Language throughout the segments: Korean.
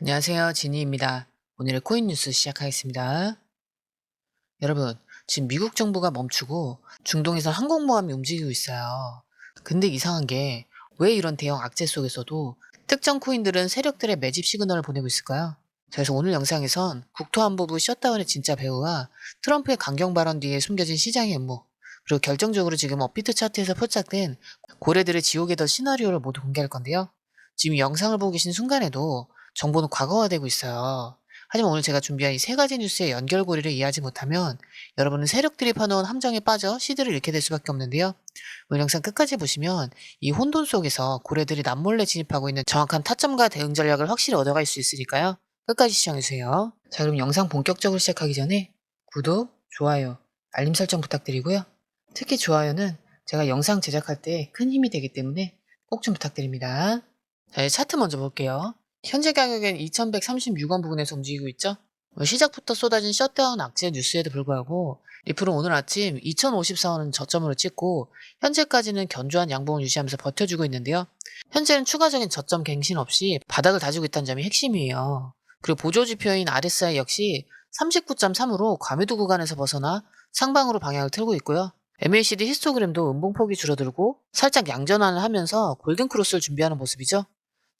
안녕하세요. 지니입니다. 오늘의 코인 뉴스 시작하겠습니다. 여러분, 지금 미국 정부가 멈추고 중동에서 항공모함이 움직이고 있어요. 근데 이상한 게 왜 이런 대형 악재 속에서도 특정 코인들은 세력들의 매집 시그널을 보내고 있을까요? 자, 그래서 오늘 영상에선 국토안보부 셧다운의 진짜 배우와 트럼프의 강경 발언 뒤에 숨겨진 시장의 음모, 그리고 결정적으로 지금 업비트 차트에서 포착된 고래들의 지옥의 더 시나리오를 모두 공개할 건데요. 지금 영상을 보고 계신 순간에도 정보는 과거화되고 있어요. 하지만 오늘 제가 준비한 이 세 가지 뉴스의 연결고리를 이해하지 못하면 여러분은 세력들이 파놓은 함정에 빠져 시드를 잃게 될 수밖에 없는데요. 오늘 영상 끝까지 보시면 이 혼돈 속에서 고래들이 남몰래 진입하고 있는 정확한 타점과 대응 전략을 확실히 얻어갈 수 있으니까요. 끝까지 시청해주세요. 자 그럼 영상 본격적으로 시작하기 전에 구독, 좋아요, 알림 설정 부탁드리고요. 특히 좋아요는 제가 영상 제작할 때 큰 힘이 되기 때문에 꼭 좀 부탁드립니다. 자, 차트 먼저 볼게요. 현재 가격은 2136원 부근에서 움직이고 있죠. 뭐 시작부터 쏟아진 셧다운 악재 뉴스에도 불구하고 리플은 오늘 아침 2054원은 저점으로 찍고 현재까지는 견조한 양봉을 유지하면서 버텨주고 있는데요. 현재는 추가적인 저점 갱신 없이 바닥을 다지고 있다는 점이 핵심이에요. 그리고 보조지표인 RSI 역시 39.3으로 과매도 구간에서 벗어나 상방으로 방향을 틀고 있고요. MACD 히스토그램도 음봉폭이 줄어들고 살짝 양전환을 하면서 골든크로스를 준비하는 모습이죠.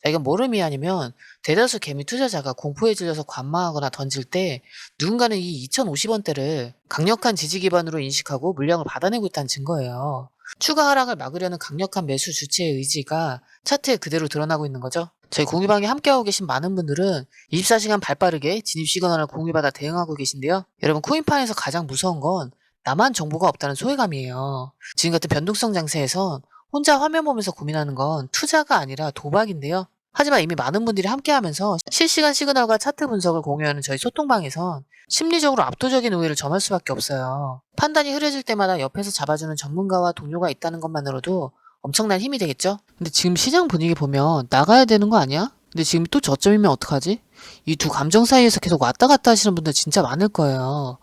자, 이건 뭐를 의미하냐면 대다수 개미 투자자가 공포에 질려서 관망하거나 던질 때 누군가는 이 2050원대를 강력한 지지 기반으로 인식하고 물량을 받아내고 있다는 증거예요. 추가 하락을 막으려는 강력한 매수 주체의 의지가 차트에 그대로 드러나고 있는 거죠. 저희 공유방에 함께하고 계신 많은 분들은 24시간 발빠르게 진입 시그널을 공유받아 대응하고 계신데요. 여러분 코인판에서 가장 무서운 건 나만 정보가 없다는 소외감이에요. 지금 같은 변동성 장세에선 혼자 화면 보면서 고민하는 건 투자가 아니라 도박인데요. 하지만 이미 많은 분들이 함께 하면서 실시간 시그널과 차트 분석을 공유하는 저희 소통방에선 심리적으로 압도적인 우위를 점할 수밖에 없어요. 판단이 흐려질 때마다 옆에서 잡아주는 전문가와 동료가 있다는 것만으로도 엄청난 힘이 되겠죠? 근데 지금 시장 분위기 보면 나가야 되는 거 아니야? 근데 지금 또 저점이면 어떡하지? 이 두 감정 사이에서 계속 왔다 갔다 하시는 분들 진짜 많을 거예요.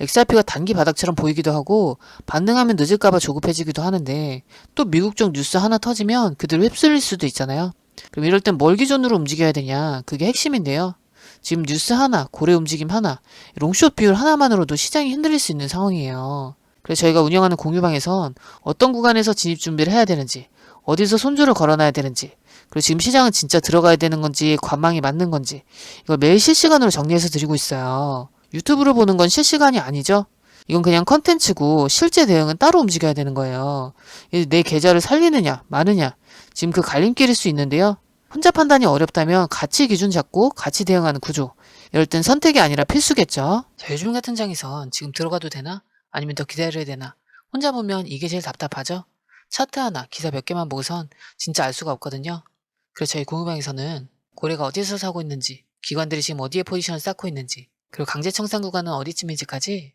XRP가 단기 바닥처럼 보이기도 하고 반등하면 늦을까봐 조급해지기도 하는데 또 미국 쪽 뉴스 하나 터지면 그대로 휩쓸릴 수도 있잖아요. 그럼 이럴 땐 뭘 기준으로 움직여야 되냐? 그게 핵심인데요. 지금 뉴스 하나, 고래 움직임 하나, 롱숏 비율 하나만으로도 시장이 흔들릴 수 있는 상황이에요. 그래서 저희가 운영하는 공유방에선 어떤 구간에서 진입 준비를 해야 되는지, 어디서 손줄을 걸어놔야 되는지, 그리고 지금 시장은 진짜 들어가야 되는 건지, 관망이 맞는 건지, 이걸 매일 실시간으로 정리해서 드리고 있어요. 유튜브로 보는 건 실시간이 아니죠? 이건 그냥 컨텐츠고 실제 대응은 따로 움직여야 되는 거예요. 내 계좌를 살리느냐, 마느냐, 지금 그 갈림길일 수 있는데요. 혼자 판단이 어렵다면 가치 기준 잡고 같이 대응하는 구조. 이럴 땐 선택이 아니라 필수겠죠. 자, 요즘 같은 장에선 지금 들어가도 되나? 아니면 더 기다려야 되나? 혼자 보면 이게 제일 답답하죠? 차트 하나, 기사 몇 개만 보고선 진짜 알 수가 없거든요. 그래서 저희 공유방에서는 고래가 어디서 사고 있는지, 기관들이 지금 어디에 포지션을 쌓고 있는지, 그리고 강제 청산 구간은 어디쯤인지까지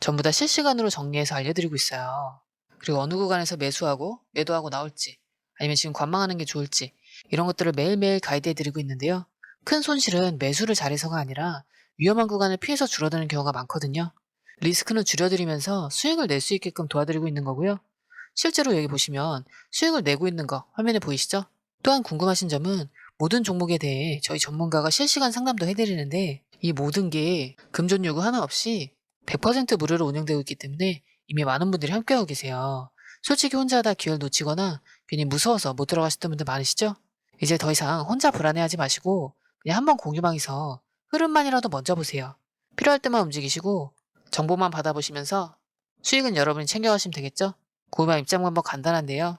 전부 다 실시간으로 정리해서 알려드리고 있어요. 그리고 어느 구간에서 매수하고 매도하고 나올지, 아니면 지금 관망하는 게 좋을지, 이런 것들을 매일매일 가이드해드리고 있는데요. 큰 손실은 매수를 잘해서가 아니라 위험한 구간을 피해서 줄어드는 경우가 많거든요. 리스크는 줄여드리면서 수익을 낼 수 있게끔 도와드리고 있는 거고요. 실제로 여기 보시면 수익을 내고 있는 거 화면에 보이시죠? 또한 궁금하신 점은 모든 종목에 대해 저희 전문가가 실시간 상담도 해드리는데 이 모든 게 금전 요구 하나 없이 100% 무료로 운영되고 있기 때문에 이미 많은 분들이 함께하고 계세요. 솔직히 혼자 하다 기회를 놓치거나 괜히 무서워서 못 들어가셨던 분들 많으시죠? 이제 더 이상 혼자 불안해하지 마시고 그냥 한번 공유방에서 흐름만이라도 먼저 보세요. 필요할 때만 움직이시고 정보만 받아보시면서 수익은 여러분이 챙겨가시면 되겠죠? 공유방 입장 방법 간단한데요.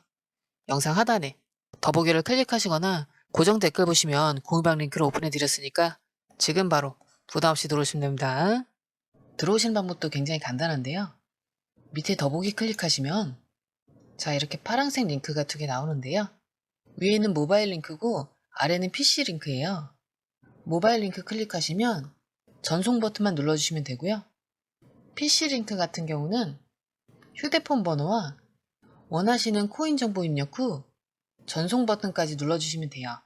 영상 하단에 더보기를 클릭하시거나 고정 댓글 보시면 공유방 링크를 오픈해 드렸으니까 지금 바로 부담 없이 들어오시면 됩니다. 들어오시는 방법도 굉장히 간단한데요. 밑에 더보기 클릭하시면 자 이렇게 파란색 링크가 두 개 나오는데요. 위에는 모바일 링크고 아래는 PC 링크예요. 모바일 링크 클릭하시면 전송 버튼만 눌러주시면 되고요. PC 링크 같은 경우는 휴대폰 번호와 원하시는 코인 정보 입력 후 전송 버튼까지 눌러주시면 돼요.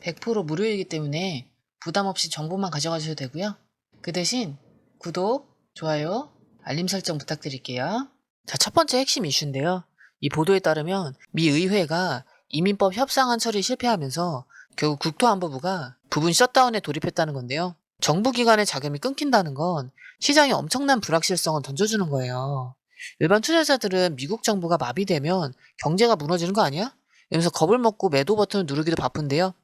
100% 무료이기 때문에 부담 없이 정보만 가져가셔도 되고요. 그 대신 구독, 좋아요, 알림 설정 부탁드릴게요. 자, 첫 번째 핵심 이슈인데요. 이 보도에 따르면 미 의회가 이민법 협상안 처리 실패하면서 결국 국토안보부가 부분 셧다운에 돌입했다는 건데요. 정부 기관의 자금이 끊긴다는 건 시장에 엄청난 불확실성을 던져주는 거예요. 일반 투자자들은 미국 정부가 마비되면 경제가 무너지는 거 아니야? 이러면서 겁을 먹고 매도 버튼을 누르기도 바쁜데요.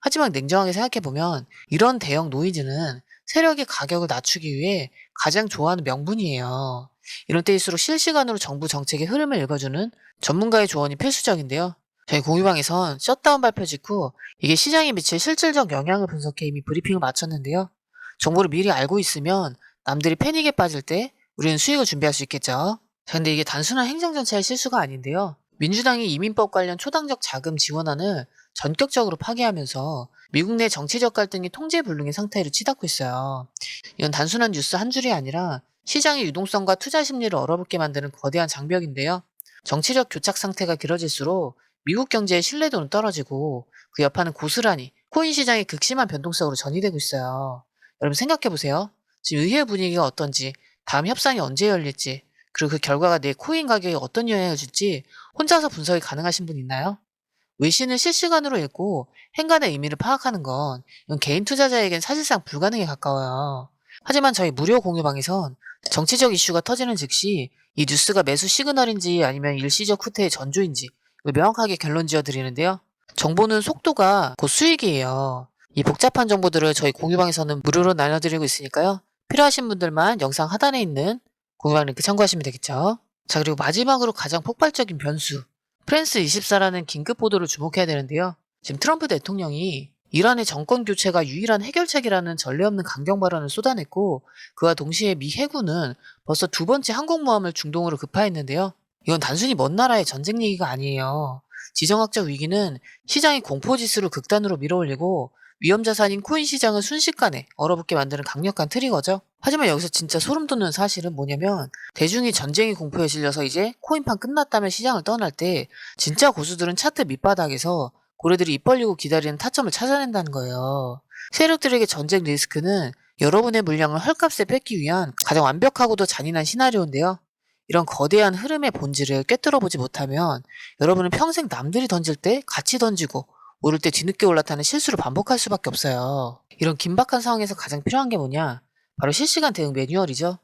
하지만 냉정하게 생각해보면 이런 대형 노이즈는 세력의 가격을 낮추기 위해 가장 좋아하는 명분이에요. 이런 때일수록 실시간으로 정부 정책의 흐름을 읽어주는 전문가의 조언이 필수적인데요. 저희 공유방에선 셧다운 발표 직후 이게 시장에 미칠 실질적 영향을 분석해 이미 브리핑을 마쳤는데요. 정보를 미리 알고 있으면 남들이 패닉에 빠질 때 우리는 수익을 준비할 수 있겠죠. 자, 근데 이게 단순한 행정정책의 실수가 아닌데요. 민주당이 이민법 관련 초당적 자금 지원안을 전격적으로 파기하면서 미국 내 정치적 갈등이 통제불능의 상태로 치닫고 있어요. 이건 단순한 뉴스 한 줄이 아니라 시장의 유동성과 투자 심리를 얼어붙게 만드는 거대한 장벽인데요. 정치적 교착 상태가 길어질수록 미국 경제의 신뢰도는 떨어지고 그 여파는 고스란히 코인 시장의 극심한 변동성으로 전이되고 있어요. 여러분 생각해 보세요. 지금 의회 분위기가 어떤지, 다음 협상이 언제 열릴지, 그리고 그 결과가 내 코인 가격에 어떤 영향을 줄지 혼자서 분석이 가능하신 분 있나요? 외신을 실시간으로 읽고 행간의 의미를 파악하는 건 개인 투자자에겐 사실상 불가능에 가까워요. 하지만 저희 무료 공유방에선 정치적 이슈가 터지는 즉시 이 뉴스가 매수 시그널인지 아니면 일시적 후퇴의 전조인지 명확하게 결론 지어 드리는데요. 정보는 속도가 곧 수익이에요. 이 복잡한 정보들을 저희 공유방에서는 무료로 나눠드리고 있으니까요. 필요하신 분들만 영상 하단에 있는 공유방 링크 참고하시면 되겠죠. 자 그리고 마지막으로 가장 폭발적인 변수 프랜스 24라는 긴급 보도를 주목해야 되는데요. 지금 트럼프 대통령이 이란의 정권 교체가 유일한 해결책이라는 전례 없는 강경 발언을 쏟아냈고 그와 동시에 미 해군은 벌써 두 번째 항공모함을 중동으로 급파했는데요. 이건 단순히 먼 나라의 전쟁 얘기가 아니에요. 지정학적 위기는 시장의 공포지수를 극단으로 밀어올리고 위험 자산인 코인 시장을 순식간에 얼어붙게 만드는 강력한 트리거죠. 하지만 여기서 진짜 소름 돋는 사실은 뭐냐면 대중이 전쟁의 공포에 질려서 이제 코인판 끝났다면 시장을 떠날 때 진짜 고수들은 차트 밑바닥에서 고래들이 입 벌리고 기다리는 타점을 찾아낸다는 거예요. 세력들에게 전쟁 리스크는 여러분의 물량을 헐값에 뺏기 위한 가장 완벽하고도 잔인한 시나리오인데요. 이런 거대한 흐름의 본질을 꿰뚫어 보지 못하면 여러분은 평생 남들이 던질 때 같이 던지고 오를 때 뒤늦게 올라타는 실수를 반복할 수밖에 없어요. 이런 긴박한 상황에서 가장 필요한 게 뭐냐? 바로 실시간 대응 매뉴얼이죠.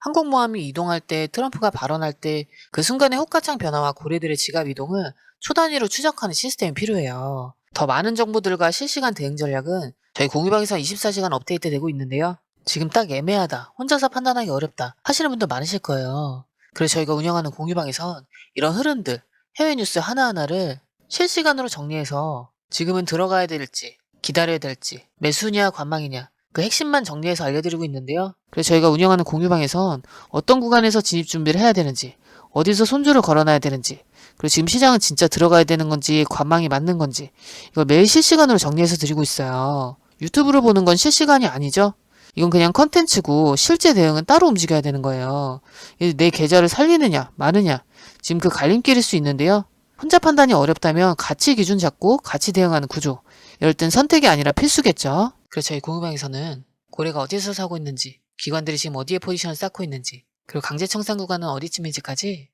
항공모함이 이동할 때 트럼프가 발언할 때 그 순간의 호가창 변화와 고래들의 지갑 이동을 초단위로 추적하는 시스템이 필요해요. 더 많은 정보들과 실시간 대응 전략은 저희 공유방에서 24시간 업데이트 되고 있는데요. 지금 딱 애매하다, 혼자서 판단하기 어렵다 하시는 분들 많으실 거예요. 그래서 저희가 운영하는 공유방에선 이런 흐름들, 해외 뉴스 하나하나를 실시간으로 정리해서 지금은 들어가야 될지, 기다려야 될지, 매수냐, 관망이냐, 그 핵심만 정리해서 알려드리고 있는데요. 그래서 저희가 운영하는 공유방에선 어떤 구간에서 진입 준비를 해야 되는지, 어디서 손주를 걸어놔야 되는지, 그리고 지금 시장은 진짜 들어가야 되는 건지, 관망이 맞는 건지, 이걸 매일 실시간으로 정리해서 드리고 있어요. 유튜브로 보는 건 실시간이 아니죠? 이건 그냥 컨텐츠고 실제 대응은 따로 움직여야 되는 거예요. 내 계좌를 살리느냐, 마느냐, 지금 그 갈림길일 수 있는데요. 혼자 판단이 어렵다면 같이 기준 잡고 같이 대응하는 구조. 이럴 땐 선택이 아니라 필수겠죠. 그래서 저희 공유방에서는 고래가 어디서 사고 있는지, 기관들이 지금 어디에 포지션을 쌓고 있는지, 그리고 강제 청산 구간은 어디쯤인지까지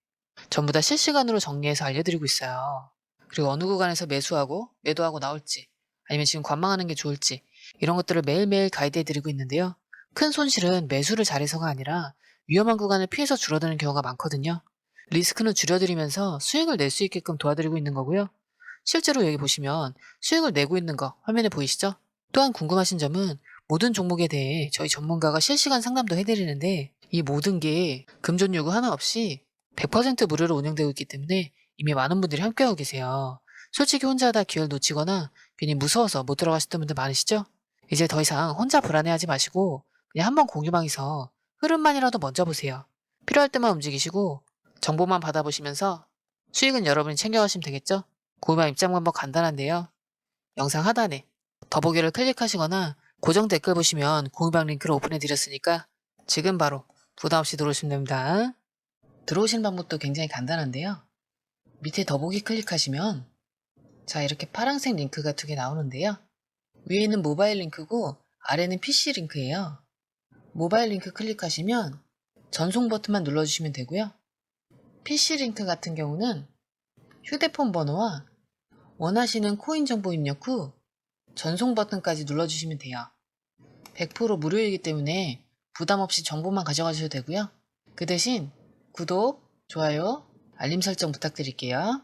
전부 다 실시간으로 정리해서 알려드리고 있어요. 그리고 어느 구간에서 매수하고 매도하고 나올지, 아니면 지금 관망하는 게 좋을지, 이런 것들을 매일매일 가이드해드리고 있는데요. 큰 손실은 매수를 잘해서가 아니라 위험한 구간을 피해서 줄어드는 경우가 많거든요. 리스크는 줄여드리면서 수익을 낼 수 있게끔 도와드리고 있는 거고요. 실제로 여기 보시면 수익을 내고 있는 거 화면에 보이시죠? 또한 궁금하신 점은 모든 종목에 대해 저희 전문가가 실시간 상담도 해드리는데 이 모든 게 금전 요구 하나 없이 100% 무료로 운영되고 있기 때문에 이미 많은 분들이 함께하고 계세요. 솔직히 혼자 하다 기회를 놓치거나 괜히 무서워서 못 들어가셨던 분들 많으시죠? 이제 더 이상 혼자 불안해하지 마시고 그냥 한번 공유방에서 흐름만이라도 먼저 보세요. 필요할 때만 움직이시고 정보만 받아보시면서 수익은 여러분이 챙겨가시면 되겠죠? 공유방 입장 방법 간단한데요. 영상 하단에 더보기를 클릭하시거나 고정 댓글 보시면 공유방 링크를 오픈해 드렸으니까 지금 바로 부담없이 들어오시면 됩니다. 들어오시는 방법도 굉장히 간단한데요. 밑에 더보기 클릭하시면 자 이렇게 파란색 링크가 두 개 나오는데요. 위에는 모바일 링크고 아래는 PC 링크예요. 모바일 링크 클릭하시면 전송 버튼만 눌러주시면 되고요. PC 링크 같은 경우는 휴대폰 번호와 원하시는 코인 정보 입력 후 전송 버튼까지 눌러주시면 돼요. 100% 무료이기 때문에 부담 없이 정보만 가져가셔도 되고요. 그 대신 구독, 좋아요, 알림 설정 부탁드릴게요.